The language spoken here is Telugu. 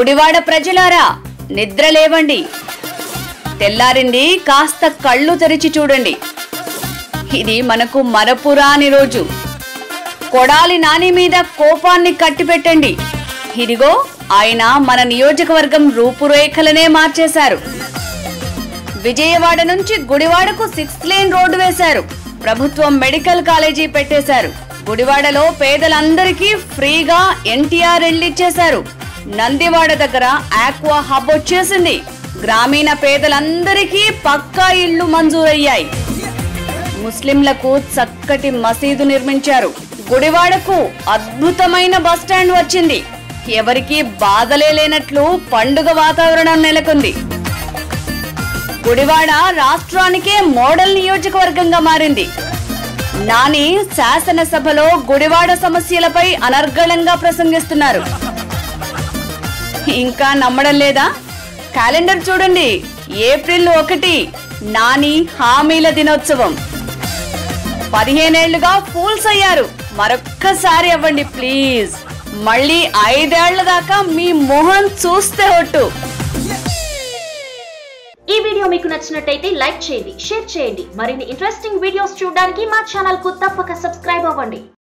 గుడివాడ ప్రజలారా నిద్ర లేవండి. తెల్లారింది కాస్త కళ్ళు తెరిచి చూడండి. ఇది మనకు మరపురాని రోజు. కొడాలి నాని మీద కోపాన్ని కట్టిపెట్టండి. ఇదిగో ఆయన మన నియోజకవర్గం రూపురేఖలనే మార్చేశారు. విజయవాడ నుంచి గుడివాడకు సిక్స్ లేన్ రోడ్డు వేశారు. ప్రభుత్వం మెడికల్ కాలేజీ పెట్టేశారు. గుడివాడలో పేదలందరికీ ఫ్రీగా ఎన్టీఆర్ ఇచ్చేశారు. నందివాడ దగ్గర ఆక్వా హబ్ వచ్చేసింది. గ్రామీణ పేదలందరికీ పక్కా ఇళ్ళు మంజూరయ్యాయి. ముస్లింలకు చక్కటి మసీదు నిర్మించారు. గుడివాడకు అద్భుతమైన బస్ స్టాండ్ వచ్చింది. ఎవరికీ బాధలే లేనట్లు పండుగ వాతావరణం నెలకొంది. గుడివాడ రాష్ట్రానికే మోడల్ నియోజకవర్గంగా మారింది. నాని శాసనసభలో గుడివాడ సమస్యలపై అనర్గళంగా ప్రసంగిస్తున్నారు. ఇంకా నమ్మడం లేదా? క్యాలెండర్ చూడండి. ఏప్రిల్ ఒకటి నాని హామీల దినోత్సవం. పదిహేనేళ్ళుగా ఫూల్స్ అయ్యారు. మరొక్కసారి అవ్వండి ప్లీజ్. మళ్ళీ ఐదేళ్ళ దాకా మీ మొహం చూస్తే ఒట్టు. ఈ వీడియో మీకు నచ్చినట్టయితే లైక్ చేయండి షేర్ చేయండి. మరిన్ని ఇంట్రెస్టింగ్ వీడియోస్ చూడడానికి మా ఛానల్కు తప్పక సబ్స్క్రైబ్ అవ్వండి.